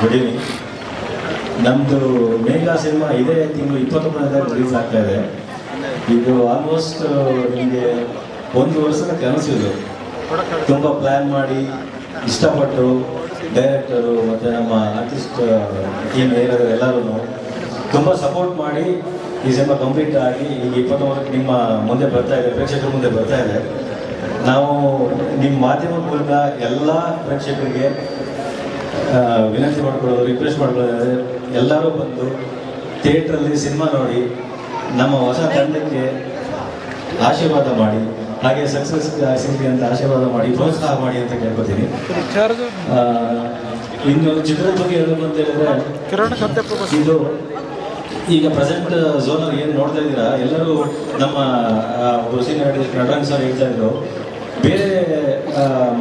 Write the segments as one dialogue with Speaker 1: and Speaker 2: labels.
Speaker 1: Good evening ನಮ್ಮದು Megha cinema ಇದೇ ತಿಂಗಳು ಇಪ್ಪತ್ತೊಂಬತ್ತನೇ ರಿಲೀಸ್ ಆಗ್ತಾ ಇದೆ. ಇದು ಆಲ್ಮೋಸ್ಟ್ ನಿಮಗೆ ಒಂದು ವರ್ಷದ ಕನಸು ಇದು. ತುಂಬ ಪ್ಲ್ಯಾನ್ ಮಾಡಿ, ಇಷ್ಟಪಟ್ಟು ಡೈರೆಕ್ಟರು ಮತ್ತು ನಮ್ಮ ಆರ್ಟಿಸ್ಟ್ ಟೀಮ್ ಏನಾದರೂ ಎಲ್ಲರೂ ತುಂಬ ಸಪೋರ್ಟ್ ಮಾಡಿ ಈ ಸಿನಿಮಾ ಕಂಪ್ಲೀಟ್ ಆಗಿ ಈಗ ಇಪ್ಪತ್ತೊಂಬತ್ತಕ್ಕೆ ನಿಮ್ಮ ಮುಂದೆ ಬರ್ತಾ ಇದೆ, ಪ್ರೇಕ್ಷಕರ ಮುಂದೆ ಬರ್ತಾ ಇದೆ. ನಾವು ನಿಮ್ಮ ಮಾಧ್ಯಮದ ಮೂಲಕ ಎಲ್ಲ ಪ್ರೇಕ್ಷಕರಿಗೆ ವಿನಂತಿ ಮಾಡ್ಕೊಳ್ಳೋದು ರಿಕ್ವೆಸ್ಟ್ ಮಾಡ್ಕೊಳ್ಳೋದು ಎಲ್ಲರೂ ಬಂದು ಥಿಯೇಟ್ರಲ್ಲಿ ಸಿನಿಮಾ ನೋಡಿ ನಮ್ಮ ಹೊಸ ತಂಡಕ್ಕೆ ಆಶೀರ್ವಾದ ಮಾಡಿ ಹಾಗೆ ಸಕ್ಸಸ್ ಸಿಗಲಿ ಅಂತ ಆಶೀರ್ವಾದ ಮಾಡಿ ಪ್ರೋತ್ಸಾಹ ಮಾಡಿ ಅಂತ ಕೇಳ್ಕೊತೀನಿ. ಇನ್ನು ಚಿತ್ರದ ಬಗ್ಗೆ ಹೇಳಬೇಕು ಅಂತ ಹೇಳಿದ್ರೆ ಇದು ಈಗ ಪ್ರೆಸೆಂಟ್ ಝೋನಲ್ಲಿ ಏನು ನೋಡ್ತಾ ಇದ್ದೀರಾ? ಎಲ್ಲರೂ ನಮ್ಮ ನಟರಂಗ್ ಸರ್ ಹೇಳ್ತಾ ಇದ್ರು. ಬೇರೆ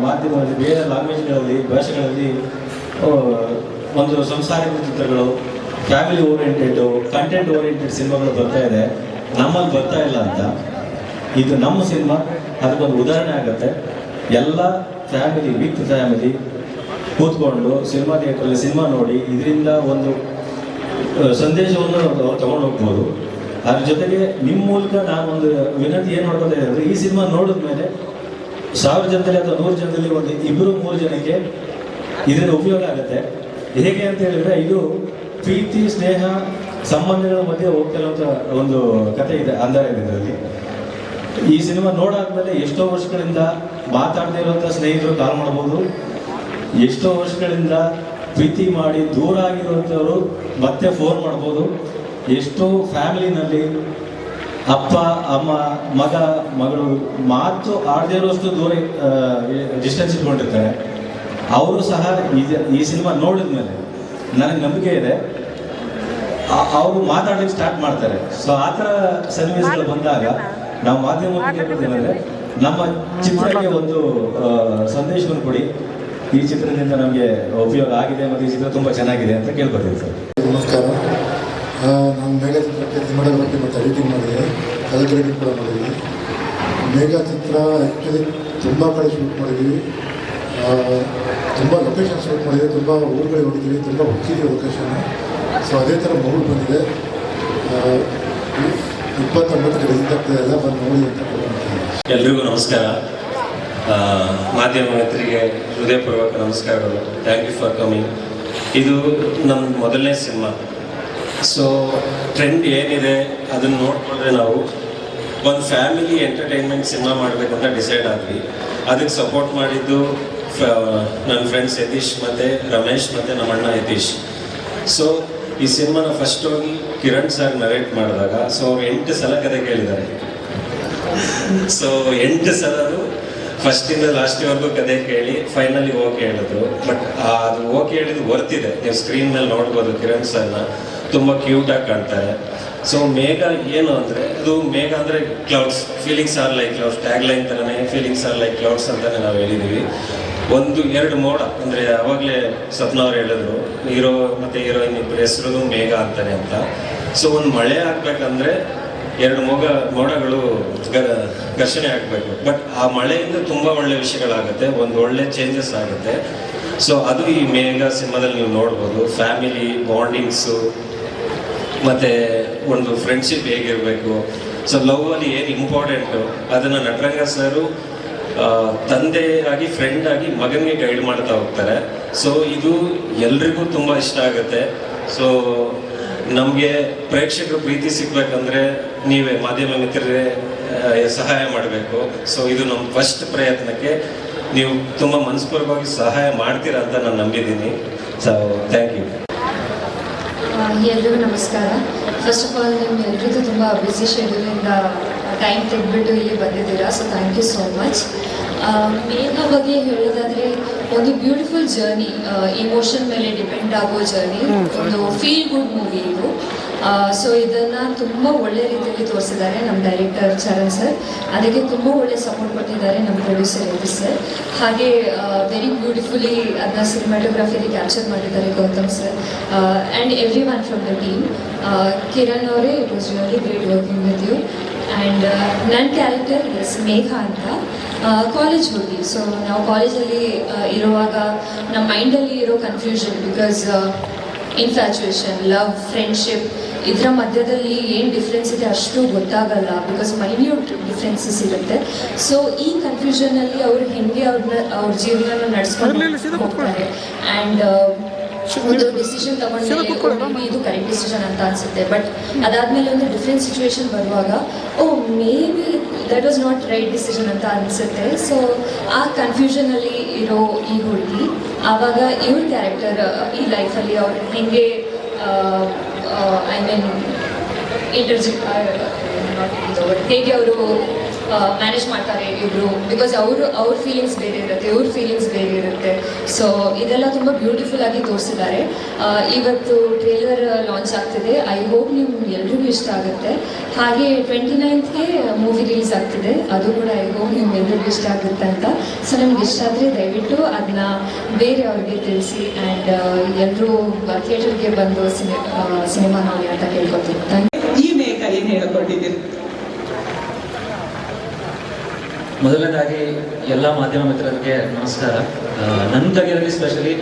Speaker 1: ಮಾಧ್ಯಮದಲ್ಲಿ ಬೇರೆ ಲ್ಯಾಂಗ್ವೇಜ್ಗಳಲ್ಲಿ ಭಾಷೆಗಳಲ್ಲಿ ಒಂದು ಸಂಸಾರಿಕ ಚಿತ್ರಗಳು ಫ್ಯಾಮಿಲಿ ಓರಿಯೆಂಟೆಡ್ ಕಂಟೆಂಟ್ ಓರಿಯೆಂಟೆಡ್ ಸಿನಿಮಾಗಳು ಬರ್ತಾ ಇದೆ. ನಮ್ಮಲ್ಲಿ ಬರ್ತಾ ಇಲ್ಲ ಅಂತ. ಇದು ನಮ್ಮ ಸಿನಿಮಾ, ಅದಕ್ಕೊಂದು ಉದಾಹರಣೆ ಆಗುತ್ತೆ. ಎಲ್ಲ ಫ್ಯಾಮಿಲಿ ವಿತ್ ಫ್ಯಾಮಿಲಿ ಕೂತ್ಕೊಂಡು ಸಿನಿಮಾ ಥಿಯೇಟ್ರಲ್ಲಿ ಸಿನಿಮಾ ನೋಡಿ, ಇದರಿಂದ ಒಂದು ಸಂದೇಶವನ್ನು ನಾವು ತಗೊಂಡು ಹೋಗ್ಬೋದು. ಅದ್ರ ಜೊತೆಗೆ ನಿಮ್ಮ ಮೂಲಕ ನಾನು ಒಂದು ವಿನಂತಿ ಏನು ಮಾಡ್ಕೊತಾ ಅಂದರೆ, ಈ ಸಿನಿಮಾ ನೋಡಿದ ಮೇಲೆ ಸಾವಿರ ಜನದಲ್ಲಿ ಅಥವಾ ನೂರು ಜನದಲ್ಲಿ ಒಂದು ಇಬ್ಬರು ಮೂರು ಜನಕ್ಕೆ ಇದರಿಂದ ಉಪಯೋಗ ಆಗುತ್ತೆ. ಹೇಗೆ ಅಂತ ಹೇಳಿದ್ರೆ ಇದು ಪ್ರೀತಿ, ಸ್ನೇಹ, ಸಂಬಂಧಗಳ ಮಧ್ಯೆ ಹೋಗ್ತಿರುವಂಥ ಒಂದು ಕತೆ ಇದೆ ಅಂದರೆ ಇದರಲ್ಲಿ ಈ ಸಿನಿಮಾ ನೋಡಾದ್ಮೇಲೆ ಎಷ್ಟೋ ವರ್ಷಗಳಿಂದ ಮಾತಾಡದೇ ಇರುವಂಥ ಸ್ನೇಹಿತರು ಕಾಲ್ ಮಾಡ್ಬೋದು. ಎಷ್ಟೋ ವರ್ಷಗಳಿಂದ ಪ್ರೀತಿ ಮಾಡಿ ದೂರ ಆಗಿರುವಂತವರು ಮತ್ತೆ ಫೋನ್ ಮಾಡ್ಬೋದು. ಎಷ್ಟೋ ಫ್ಯಾಮಿಲಿನಲ್ಲಿ ಅಪ್ಪ, ಅಮ್ಮ, ಮಗ, ಮಗಳು ಮಾತು ಆಡದೇ ಇರುವಷ್ಟು ದೂರ ಡಿಸ್ಟೆನ್ಸ್ ಇಟ್ಕೊಂಡಿರ್ತಾರೆ. ಅವರು ಸಹ ಈ- ಈ ಸಿನಿಮಾ ನೋಡಿದ ಮೇಲೆ ನನಗೆ ನಂಬಿಕೆ ಇದೆ. ಅವರು ಮಾತಾಡ್ಲಿಕ್ಕೆ ಸ್ಟಾರ್ಟ್ ಮಾಡ್ತಾರೆ. ಸೊ ಆ ಥರ ಸನ್ನಿವೇಶಗಳು ಬಂದಾಗ ನಾವು ಮಾಧ್ಯಮಕ್ಕೆ ನಮ್ಮ ಚಿತ್ರಕ್ಕೆ ಒಂದು ಸಂದೇಶವನ್ನು ಕೊಡಿ. ಈ ಚಿತ್ರದಿಂದ ನಮಗೆ ಉಪಯೋಗ ಆಗಿದೆ ಮತ್ತು ಈ ಚಿತ್ರ ತುಂಬ ಚೆನ್ನಾಗಿದೆ ಅಂತ ಕೇಳ್ಕೊತೀವಿ ಸರ್.
Speaker 2: ನಮಸ್ಕಾರ. ನಾನು ಮೇಘ ಚಿತ್ರಕ್ಕೆ ಸಿನಿಮಾಟೋಗ್ರಫಿ ಮತ್ತು ಎಡಿಟಿಂಗ್ ಮಾಡಿದ್ದೀನಿ. ಕಲರ್ ಎಡಿಟ್ ಕೂಡ ಮಾಡಿದ್ದೀನಿ. ಮೇಘ ಚಿತ್ರ ಆ್ಯಕ್ಚುಲಿ ತುಂಬ ಕಡೆ ಶೂಟ್ ಮಾಡಿದ್ದೀವಿ. ತುಂಬ ಲೊಕೇಶನ್ ಶೂಟ್ ಮಾಡಿದೆ, ತುಂಬ ಊರುಗಳಿಗೆ ಹೋಗಿದ್ದೀವಿ, ತುಂಬ ಹುಡುಕಿದ್ದೀವಿ ಲೊಕೇಶನ್ ಸೊ ಅದೇ ಥರ ಮೂಡ್ ಬಂದಿದೆ. ಇಪ್ಪತ್ತೊಂಬತ್ತಕ್ಕೆ ರಿಲೀಸ್ ಆಗ್ತದೆ, ಎಲ್ಲ ಬಂದು ನೋಡಿ ಅಂತ
Speaker 3: ಎಲ್ರಿಗೂ ನಮಸ್ಕಾರ. ಮಾಧ್ಯಮ ಮಿತ್ರರಿಗೆ ಹೃದಯಪೂರ್ವಕ ನಮಸ್ಕಾರಗಳು. ಥ್ಯಾಂಕ್ ಯು ಫಾರ್ ಕಮಿಂಗ್ ಇದು ನಮ್ಮ ಮೊದಲನೇ ಸಿನಿಮಾ. ಸೊ ಟ್ರೆಂಡ್ ಏನಿದೆ ಅದನ್ನು ನೋಡಿಕೊಂಡ್ರೆ ನಾವು ಒಂದು ಫ್ಯಾಮಿಲಿ ಎಂಟರ್ಟೈನ್ಮೆಂಟ್ ಸಿನಿಮಾ ಮಾಡಬೇಕಂತ ಡಿಸೈಡ್ ಆದ್ವಿ. ಅದಕ್ಕೆ ಸಪೋರ್ಟ್ ಮಾಡಿದ್ದು ನನ್ನ ಫ್ರೆಂಡ್ಸ್ ಯತೀಶ್ ಮತ್ತು ರಮೇಶ್ ಮತ್ತು ನಮ್ಮ ಅಣ್ಣ ಯತೀಶ್. ಸೊ ಈ ಸಿನಿಮಾನ ಫಸ್ಟ್ ಹೋಗಿ ಕಿರಣ್ ಸರ್ ನರೇಟ್ ಮಾಡಿದಾಗ ಸೊ ಅವ್ರು ಎಂಟು ಸಲ ಕತೆ ಕೇಳಿದ್ದಾರೆ. ಸೊ ಎಂಟು ಸಲನು ಫಸ್ಟಿಂದ ಲಾಸ್ಟ್ವರೆಗೂ ಕತೆ ಕೇಳಿ ಫೈನಲಿ ಓಕೆ ಹೇಳಿದ್ರು. ಬಟ್ ಅದು ಓಕೆ ಹೇಳಿದ್ದು ವರ್ತಿದೆ. ನೀವು ಸ್ಕ್ರೀನ್ ಮೇಲೆ ನೋಡ್ಬೋದು ಕಿರಣ್ ಸರ್ನ ತುಂಬ ಕ್ಯೂಟಾಗಿ ಕಾಣ್ತಾರೆ. ಸೊ ಮೇಘ ಏನು ಅಂದರೆ, ಅದು ಮೇಘ ಅಂದರೆ clouds feelings are like clouds tag line ಥರನೇ ಫೀಲಿಂಗ್ಸ್ ಆರ್ ಲೈಕ್ ಕ್ಲೌಡ್ಸ್ ಅಂತಲೇ ನಾವು ಹೇಳಿದ್ದೀವಿ ಒಂದು, ಎರಡು ಮೋಡ. ಅಂದರೆ ಅವಾಗಲೇ ಸ್ವಪ್ನ ಅವ್ರು ಹೇಳಿದ್ರು, ಹೀರೋ ಮತ್ತು ಹೀರೋಯಿನ್ ಇಬ್ಬರ ಹೆಸರು ಮೇಘ ಅಂತಾನೆ ಅಂತ. ಸೊ ಒಂದು ಮಳೆ ಆಗ್ಬೇಕಂದ್ರೆ ಎರಡು ಮೋಗ, ಮೋಡಗಳು ಘರ್ಷಣೆ ಆಗಬೇಕು. ಬಟ್ ಆ ಮಳೆಯಿಂದ ತುಂಬ ಒಳ್ಳೆ ವಿಷಯಗಳಾಗುತ್ತೆ, ಒಂದು ಒಳ್ಳೆ ಚೇಂಜಸ್ ಆಗುತ್ತೆ. ಸೊ ಅದು ಈ ಮೇಘ ಸಿನಿಮಾದಲ್ಲಿ ನೀವು ನೋಡ್ಬೋದು. ಫ್ಯಾಮಿಲಿ ಬಾಂಡಿಂಗ್ಸು ಮತ್ತು ಒಂದು ಫ್ರೆಂಡ್ಶಿಪ್ ಹೇಗಿರಬೇಕು. ಸೊ ಲವ್ ಅಲ್ಲಿ ಏನು ಇಂಪಾರ್ಟೆಂಟು ಅದನ್ನು ನಟರಂಗ ಸರು ಆ, ತಂದೆ ಆಗಿ ಫ್ರೆಂಡ್ ಆಗಿ ಮಗನಿಗೆ ಗೈಡ್ ಮಾಡ್ತಾ ಹೋಗ್ತಾರೆ. ಸೊ ಇದು ಎಲ್ರಿಗೂ ತುಂಬ ಇಷ್ಟ ಆಗುತ್ತೆ. ಸೊ ನಮಗೆ ಪ್ರೇಕ್ಷಕರು ಪ್ರೀತಿ ಸಿಗ್ಬೇಕಂದ್ರೆ ನೀವೇ ಮಾಧ್ಯಮ ಮಿತ್ರರೇ ಸಹಾಯ ಮಾಡಬೇಕು. ಸೊ ಇದು ನಮ್ಮ ಫಸ್ಟ್ ಪ್ರಯತ್ನಕ್ಕೆ ನೀವು ತುಂಬ ಮನಸ್ಪೂರ್ವಕವಾಗಿ ಸಹಾಯ ಮಾಡ್ತೀರಾ ಅಂತ ನಾನು ನಂಬಿದ್ದೀನಿ. ಸೊ ಥ್ಯಾಂಕ್ ಯು
Speaker 4: ಎಲ್ರಿಗೂ ನಮಸ್ಕಾರ. ಫಸ್ಟ್ ಆಫ್ ಆಲ್ ಎಲ್ರಿಗೂ ತುಂಬ ಬ್ಯುಸಿ ಶೆಡ್ಯೂಲಿಂದ ಟೈಮ್ ಕೊಟ್ಬಿಟ್ಟು ಇಲ್ಲಿ ಬಂದಿದ್ದೀರಾ? So thank you so much Megha ಬಗ್ಗೆ ಹೇಳೋದಾದ್ರೆ ಒಂದು ಬ್ಯೂಟಿಫುಲ್ ಜರ್ನಿ ಇಮೋಷನ್ ಮೇಲೆ ಡಿಪೆಂಡ್ ಆಗೋ ಜರ್ನಿ ಒಂದು ಫೀಲ್ ಗುಡ್ ಮೂವಿ ಇದು. ಸೊ ಇದನ್ನ ತುಂಬ ಒಳ್ಳೆ ರೀತಿಯಲ್ಲಿ ತೋರಿಸಿದ್ದಾರೆ ನಮ್ಮ ಡೈರೆಕ್ಟರ್ ಚರಣ್ ಸರ್ ಅದಕ್ಕೆ ತುಂಬ ಒಳ್ಳೆ ಸಪೋರ್ಟ್ ಕೊಟ್ಟಿದ್ದಾರೆ ನಮ್ಮ ಪ್ರೊಡ್ಯೂಸರ್ ಯತೀಶ್ ಸರ್ ಹಾಗೆ ವೆರಿ ಬ್ಯೂಟಿಫುಲಿ ಅದನ್ನ ಸಿನಿಮಾಟೋಗ್ರಫಿಲಿ ಕ್ಯಾಪ್ಚರ್ ಮಾಡಿದ್ದಾರೆ Gautham sir and everyone from the team Kiran ಅವರೇ it was really great working with you and ನನ್ನ ಕ್ಯಾರೆಕ್ಟರ್ ಇಸ್ ಮೇಘ ಅಂತ ಕಾಲೇಜ್ ಹೋಗಿ. ಸೊ ನಾವು ಕಾಲೇಜಲ್ಲಿ ಇರುವಾಗ ನಮ್ಮ ಮೈಂಡಲ್ಲಿ ಇರೋ confusion because infatuation love friendship ಇದರ ಮಧ್ಯದಲ್ಲಿ ಏನು ಡಿಫ್ರೆನ್ಸ್ ಇದೆ ಅಷ್ಟು ಗೊತ್ತಾಗಲ್ಲ ಬಿಕಾಸ್ ಮೈನ್ಯೂಟ್ ಡಿಫ್ರೆನ್ಸಸ್ ಇರುತ್ತೆ. ಸೊ ಈ ಕನ್ಫ್ಯೂಷನಲ್ಲಿ ಅವರು ಹೆಂಗೆ ಅವ್ರನ್ನ ಅವ್ರ ಜೀವನ ನಡೆಸ್ಕೊಂಡು ಹೋಗ್ತಾರೆ. ಆ್ಯಂಡ್ ಒಂದು ಡಿಸಿಷನ್ ತಗೊಂಡ್ಮೇಲೆ ಇದು ಕರೆಕ್ಟ್ ಡಿಸಿಷನ್ ಅಂತ ಅನ್ಸುತ್ತೆ ಬಟ್ ಅದಾದ್ಮೇಲೆ ಒಂದು ಡಿಫ್ರೆಂಟ್ ಸಿಚುವೇಶನ್ ಬರುವಾಗ ಓ maybe that was not right decision ಅಂತ ಅನಿಸುತ್ತೆ ಸೊ ಆ ಕನ್ಫ್ಯೂಷನಲ್ಲಿ ಇರೋ ಈ ಹುಡುಗಿ ಆವಾಗ ಇವ್ರ ಕ್ಯಾರೆಕ್ಟರ್ ಈ ಲೈಫಲ್ಲಿ ಅವ್ರು ಹೆಂಗೆ ಐ ಮೀನ್ ಇಂಟರ್ಜಿ ಹೇಗೆ ಅವರು ಮ್ಯಾನೇಜ್ ಮಾಡ್ತಾರೆ ಇವರು ಬಿಕಾಸ್ ಅವರು, ಅವ್ರ ಫೀಲಿಂಗ್ಸ್ ಬೇರೆ ಇರುತ್ತೆ, ಇವ್ರ ಫೀಲಿಂಗ್ಸ್ ಬೇರೆ ಇರುತ್ತೆ. ಸೊ ಇದೆಲ್ಲ ತುಂಬ ಬ್ಯೂಟಿಫುಲ್ ಆಗಿ ತೋರಿಸಿದ್ದಾರೆ. ಇವತ್ತು ಟ್ರೇಲರ್ ಲಾಂಚ್ ಆಗ್ತಿದೆ. ಐ ಹೋಪ್ ನಿಮ್ಗೆ ಎಲ್ರಿಗೂ ಇಷ್ಟ ಆಗುತ್ತೆ. ಹಾಗೆ ಟ್ವೆಂಟಿ ನೈನ್ತ್ಗೆ ಮೂವಿ ರಿಲೀಸ್ ಆಗ್ತಿದೆ. ಅದು ಕೂಡ ಐ ಹೋಪ್ ನಿಮ್ಗೆ ಎಲ್ರಿಗೂ ಇಷ್ಟ ಆಗುತ್ತೆ ಅಂತ. ಸೊ ನಮ್ಗೆ ಇಷ್ಟ ಆದರೆ ದಯವಿಟ್ಟು ಅದನ್ನ ಬೇರೆ ಅವ್ರಿಗೆ ತಿಳಿಸಿ ಆ್ಯಂಡ್ ಎಲ್ಲರೂ ಥಿಯೇಟರ್ಗೆ ಬಂದು ಸಿನಿ ಸಿನಿಮಾ ನೋಡಿ ಅಂತ ಕೇಳ್ಕೊತೀನಿ
Speaker 5: ಈ ಮೇಕ ಏನು ಹೇಳಿಕೊಂಡಿದ್ದೀರಿ?
Speaker 6: ಮೊದಲನೇದಾಗಿ ಎಲ್ಲ ಮಾಧ್ಯಮ ಮಿತ್ರರಿಗೆ ನಮಸ್ಕಾರ. ನನ್ನ ಕರಿಯರಲ್ಲಿ ಸ್ಪೆಷಲಿ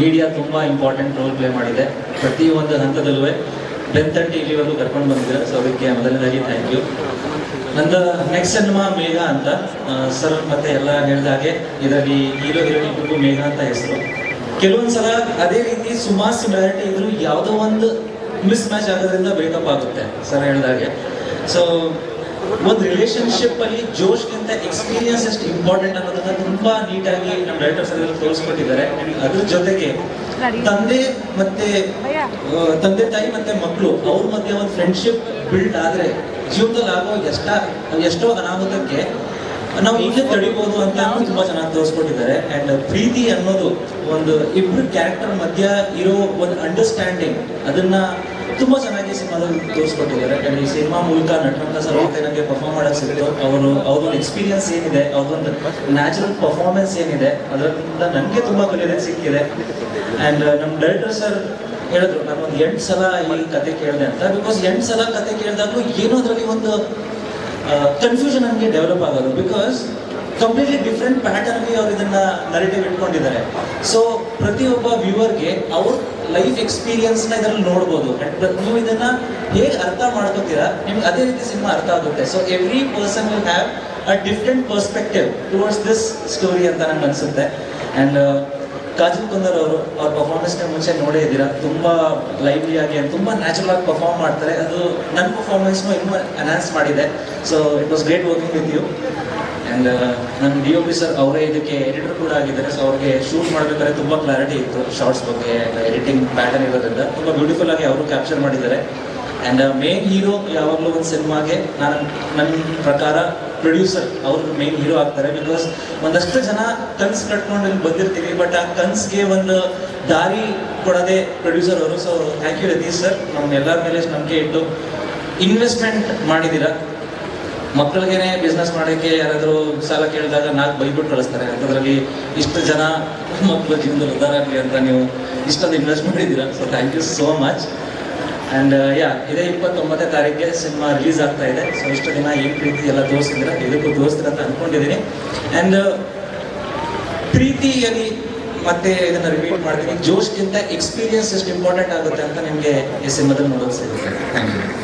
Speaker 6: ಮೀಡಿಯಾ ತುಂಬ ಇಂಪಾರ್ಟೆಂಟ್ ರೋಲ್ ಪ್ಲೇ ಮಾಡಿದೆ. ಪ್ರತಿಯೊಂದು ಹಂತದಲ್ಲೂ ಬೆಂತಟ್ಟಿ ಇಲ್ಲಿವರೆಗೂ ಕರ್ಕೊಂಡು ಬಂದಿದ್ದಾರೆ. ಸೊ ಅದಕ್ಕೆ ಮೊದಲನೇದಾಗಿ ಥ್ಯಾಂಕ್ ಯು ನಂದು ನೆಕ್ಸ್ಟ್ ಸಿನಿಮಾ ಮೇಘ ಅಂತ. ಸರ್ ಮತ್ತೆ ಎಲ್ಲ ಹೇಳಿದ ಹಾಗೆ ಇದರಲ್ಲಿ ಹೀರೋ ಇಬ್ಬರಿಗೂ ಮೇಘ ಅಂತ ಹೆಸರು. ಕೆಲವೊಂದು ಸಲ ಅದೇ ರೀತಿ ಸುಮಾರು ಸಿಮಿಲಾರಿಟಿ ಇದ್ರೂ ಯಾವುದೋ ಒಂದು ಮಿಸ್ ಮ್ಯಾಚ್ ಆಗೋದ್ರಿಂದ ಬ್ರೇಕಪ್ ಆಗುತ್ತೆ ಸರ್ ಹೇಳಿದಾಗೆ ಸೊ ಒಂದು ರಿಲೇಶನ್ಶಿಪ್ ಅಲ್ಲಿ ಜೋಶ್ಗಿಂತ ಎಕ್ಸ್ಪೀರಿಯನ್ಸ್ ಎಷ್ಟು ಇಂಪಾರ್ಟೆಂಟ್ ಅನ್ನೋದನ್ನ ತುಂಬಾ ನೀಟಾಗಿ ನಮ್ಮ ಡೈರೆಕ್ಟರ್ಸ್ ಎಲ್ಲ ತೋರಿಸ್ಕೊಟ್ಟಿದ್ದಾರೆ. ಅದ್ರ ಜೊತೆಗೆ ತಂದೆ ಮತ್ತೆ ತಂದೆ ತಾಯಿ ಮತ್ತೆ ಮಕ್ಕಳು ಅವ್ರ ಮಧ್ಯೆ ಒಂದು ಫ್ರೆಂಡ್ಶಿಪ್ ಬಿಲ್ಡ್ ಆದ್ರೆ ಜೀವನದಲ್ಲಿ ಆಗೋ ಎಷ್ಟ ಎಷ್ಟೋ ಅನಾಹುತಕ್ಕೆ ನಾವು ಈಗಲೇ ತಡಿಬಹುದು ಅಂತ ತುಂಬಾ ಚೆನ್ನಾಗಿ ತೋರಿಸ್ಕೊಟ್ಟಿದ್ದಾರೆ. ಅಂಡ್ ಪ್ರೀತಿ ಅನ್ನೋದು ಒಂದು ಇಬ್ರು ಕ್ಯಾರೆಕ್ಟರ್ ಮಧ್ಯ ಇರೋ ಒಂದು ಅಂಡರ್ಸ್ಟ್ಯಾಂಡಿಂಗ್ ಅದನ್ನ ತುಂಬಾ ಚೆನ್ನಾಗಿ ಸಿನಿಮಾದಲ್ಲಿ ತೋರಿಸ್ಕೊಟ್ಟಿದ್ದಾರೆ. ಅಂಡ್ ಈ ಸಿನಿಮಾ ಮೂಲಕ ನಟನಟ ಸರ್ ನನಗೆ ಪರ್ಫಾರ್ಮ್ ಮಾಡಕ್ ಸಿಕ್ತು. ಅವರು ಅವ್ರೊಂದು ಎಕ್ಸ್ಪೀರಿಯನ್ಸ್ ಏನಿದೆ ಅವ್ರೊಂದು ನ್ಯಾಚುರಲ್ ಪರ್ಫಾರ್ಮೆನ್ಸ್ ಏನಿದೆ ಅದರಿಂದ ನನಗೆ ತುಂಬಾ ಕಲಿಯೋದಕ್ಕೆ ಸಿಕ್ಕಿದೆ. ಅಂಡ್ ನಮ್ಮ ಡೈರೆಕ್ಟರ್ ಸರ್ ಹೇಳಿದ್ರು, ನಾನು ಒಂದು ಎಂಟು ಸಲ ಈ ಕತೆ ಕೇಳಿದೆ ಅಂತ. ಬಿಕಾಸ್ ಎಂಟು ಸಲ ಕತೆ ಕೇಳಿದಾಗಲೂ ಏನೋ ಅದರಲ್ಲಿ ಒಂದು ಕನ್ಫ್ಯೂಷನ್ ನನಗೆ ಡೆವಲಪ್ ಆಗೋದು. ಬಿಕಾಸ್ ಕಂಪ್ಲೀಟ್ಲಿ ಡಿಫ್ರೆಂಟ್ ಪ್ಯಾಟರ್ನ್ಗೆ ಅವ್ರು ಇದನ್ನ ನರೇಟಿವ್ ಇಟ್ಕೊಂಡಿದ್ದಾರೆ. ಸೊ ಪ್ರತಿಯೊಬ್ಬ ವ್ಯೂವರ್ಗೆ ಅವ್ರ ಲೈಫ್ ಎಕ್ಸ್ಪೀರಿಯನ್ಸ್ನ ಇದರಲ್ಲಿ ನೋಡ್ಬೋದು. ನೀವು ಇದನ್ನ ಹೇಗೆ ಅರ್ಥ ಮಾಡ್ಕೋತೀರಾ? ನಿಮ್ಗೆ ಅದೇ ರೀತಿ ಸಿನಿಮಾ ಅರ್ಥ ಆಗುತ್ತೆ. So every person will have a different perspective towards this story ಅಂತ ನನಗೆ ಅನಿಸುತ್ತೆ. ಆ್ಯಂಡ್ ಕಾಜಲ್ ಕುಂದರ್ ಅವರು, ಅವ್ರ ಪರ್ಫಾರ್ಮೆನ್ಸ್ನ ಮುಂಚೆ ನೋಡೇ ಇದ್ದೀರಾ? ತುಂಬ ಲೈವ್ಲಿ ಆಗಿ ತುಂಬಾ ನ್ಯಾಚುರಲ್ ಆಗಿ ಪರ್ಫಾರ್ಮ್ ಮಾಡ್ತಾರೆ. ಅದು ನನ್ನ ಪರ್ಫಾರ್ಮೆನ್ಸ್ನು ಇನ್ನೂ ಅನೌನ್ಸ್ ಮಾಡಿದೆ. So it was great working with you and ನನ್ನ ಡಿ ಒ ಪಿ ಸರ್ ಅವರೇ ಇದಕ್ಕೆ ಎಡಿಟರ್ ಕೂಡ ಆಗಿದ್ದಾರೆ. ಸೊ ಅವ್ರಿಗೆ ಶೂಟ್ ಮಾಡಬೇಕಾದ್ರೆ ತುಂಬ ಕ್ಲಾರಿಟಿ ಇತ್ತು ಶಾರ್ಟ್ಸ್ ಬಗ್ಗೆ ಎಡಿಟಿಂಗ್ ಪ್ಯಾಟರ್ನ್ ಇರೋದ್ರಿಂದ. ತುಂಬ ಬ್ಯೂಟಿಫುಲ್ ಆಗಿ ಅವರು ಕ್ಯಾಪ್ಚರ್ ಮಾಡಿದ್ದಾರೆ. ಆ್ಯಂಡ್ ಮೇನ್ ಹೀರೋ ಯಾವಾಗಲೂ ಒಂದು ಸಿನಿಮಾಗೆ ನಾನು ನನ್ನ ಪ್ರಕಾರ ಪ್ರೊಡ್ಯೂಸರ್ ಅವರು ಮೇನ್ ಹೀರೋ ಆಗ್ತಾರೆ. ಬಿಕಾಸ್ ಒಂದಷ್ಟು ಜನ ಕನ್ಸ್ ಕಟ್ಕೊಂಡು ಇಲ್ಲಿ ಬಂದಿರ್ತೀವಿ ಬಟ್ ಆ ಕನ್ಸ್ಗೆ ಒಂದು ದಾರಿ ಕೊಡೋದೇ ಪ್ರೊಡ್ಯೂಸರ್ ಅವರು. So thank you Ratheesh sir ನಮ್ಮ ಎಲ್ಲರ ಮೇಲೆ ನಂಬಿಕೆ ಇಟ್ಟು ಇನ್ವೆಸ್ಟ್ಮೆಂಟ್ ಮಾಡಿದ್ದೀರಾ? ಮಕ್ಕಳಿಗೇನೆ ಬಿಸ್ನೆಸ್ ಮಾಡೋಕ್ಕೆ ಯಾರಾದರೂ ಸಾಲ ಕೇಳಿದಾಗ ನಾಲ್ಕು ಬೈಬಿಟ್ಟು ಕಳಿಸ್ತಾರೆ. ಅಂಥದ್ರಲ್ಲಿ ಇಷ್ಟು ಜನ ಮಕ್ಕಳು ಜೀವನದಲ್ಲಿ ಉದ್ಧಾರ ಆಗಲಿ ಅಂತ ನೀವು ಇಷ್ಟೊಂದು ಇನ್ವೆಸ್ಟ್ ಮಾಡಿದ್ದೀರಾ. So thank you so much and yeah ಇದೇ ಇಪ್ಪತ್ತೊಂಬತ್ತನೇ ತಾರೀಕಿಗೆ ಸಿನಿಮಾ ರಿಲೀಸ್ ಆಗ್ತಾ ಇದೆ. ಸೊ ಇಷ್ಟು ದಿನ ಏನು ಪ್ರೀತಿ ಎಲ್ಲ ತೋರಿಸಿದ್ರೆ ಇದಕ್ಕೂ ತೋರಿಸ್ತೀರ ಅಂತ ಅಂದ್ಕೊಂಡಿದ್ದೀನಿ ಆ್ಯಂಡ್ ಪ್ರೀತಿಯಲ್ಲಿ ಮತ್ತೆ ಇದನ್ನು ರಿಪೀಟ್ ಮಾಡ್ತೀನಿ. ಜೋಶ್ಗಿಂತ ಎಕ್ಸ್ಪೀರಿಯನ್ಸ್ ಎಷ್ಟು ಇಂಪಾರ್ಟೆಂಟ್ ಆಗುತ್ತೆ ಅಂತ ನಿಮಗೆ ಈ ಸಿನಿಮಾದಲ್ಲಿ ನೋಡೋಕೆ ಸಿಗುತ್ತೆ. Thank you